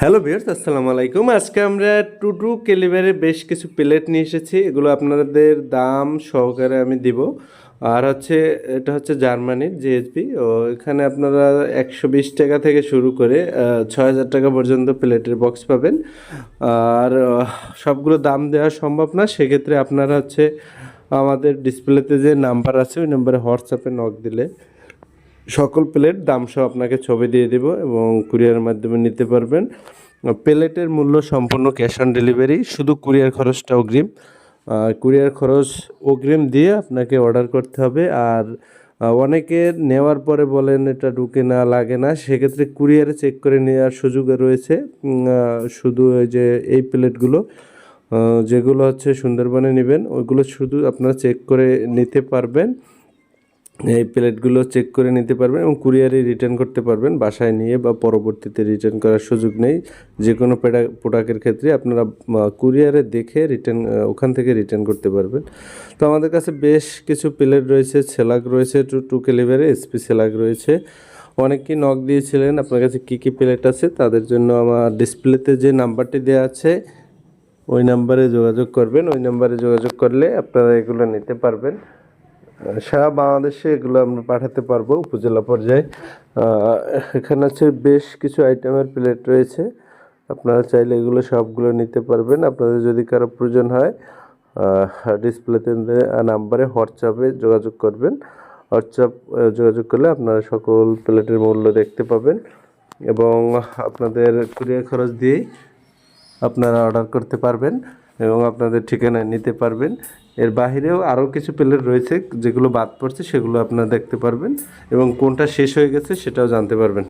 Hello বিয়ার্স আসসালামু আলাইকুম আজকে আমরা টু টু কেলিভারের বেশ কিছু প্লেট নিয়ে এসেছি। এগুলো আপনাদের দাম সহকারে আমি দিব। আর হচ্ছে, এটা হচ্ছে জার্মানির জিএসপি ও এখানে আপনারা একশো বিশ টাকা থেকে শুরু করে ছয় হাজার টাকা পর্যন্ত প্লেটের বক্স পাবেন। আর সবগুলো দাম দেওয়া সম্ভব না। সেক্ষেত্রে আপনারা হচ্ছে আমাদের ডিসপ্লেতে যে নাম্বার আছে, ওই নাম্বারে হোয়াটসঅ্যাপে নক দিলে সকল প্লেট দাম সহ আপনাকে ছবি দিয়ে দিব এবং কুরিয়ারের মাধ্যমে নিতে পারবেন। প্লেটের মূল্য সম্পূর্ণ ক্যাশ অন ডেলিভারি, শুধু কুরিয়ার খরচটা অগ্রিম। কুরিয়ার খরচ অগ্রিম দিয়ে আপনাকে অর্ডার করতে হবে। আর অনেকে নেওয়ার পরে বলেন এটা ঢুকে না, লাগে না, সেক্ষেত্রে কুরিয়ারে চেক করে নেওয়ার সুযোগ রয়েছে। শুধু ওই যে, এই প্লেটগুলো যেগুলো হচ্ছে সুন্দরবনে নেবেন, ওইগুলো শুধু আপনারা চেক করে নিতে পারবেন। এই প্লেটগুলো চেক করে নিতে পারবেন এবং কুরিয়ারে রিটার্ন করতে পারবেন। বাসায় নিয়ে বা পরবর্তীতে রিটার্ন করার সুযোগ নেই। যে কোনো প্রোডাক্টের ক্ষেত্রে আপনারা কুরিয়ারে দেখে রিটার্ন ওখান থেকে রিটার্ন করতে পারবেন। তো আমাদের কাছে বেশ কিছু প্লেট রয়েছে। সেলাক রয়েছে, টু টু ক্যালিভারে এসপি সেলাক রয়েছে। অনেকেই নক দিয়েছিলেন, আপনার কাছে কী কী প্লেট আছে? তাদের জন্য আমার ডিসপ্লেতে যে নাম্বারটি দেওয়া আছে, ওই নাম্বারে যোগাযোগ করবেন। ওই নাম্বারে যোগাযোগ করলে আপনারা এগুলো নিতে পারবেন। সারা বাংলাদেশে এগুলো আমরা পাঠাতে পারব উপজেলা পর্যায়ে। এখানে হচ্ছে বেশ কিছু আইটেমের প্লেট রয়েছে। আপনারা চাইলে এগুলো সবগুলো নিতে পারবেন। আপনাদের যদি কারও প্রয়োজন হয় ডিসপ্লেতে নাম্বারে হোয়াটসঅ্যাপে যোগাযোগ করবেন। হোয়াটসঅ্যাপ যোগাযোগ করলে আপনারা সকল প্লেটের মূল্য দেখতে পাবেন এবং আপনাদের কুরিয়ার খরচ দিয়েই আপনারা অর্ডার করতে পারবেন। এবং আপনাদের ঠিকানায় নিতে পারবেন। এর বাহিরেও আরও কিছু প্লেট রয়েছে, যেগুলো বাদ পড়ছে, সেগুলো আপনারা দেখতে পারবেন এবং কোনটা শেষ হয়ে গেছে সেটাও জানতে পারবেন।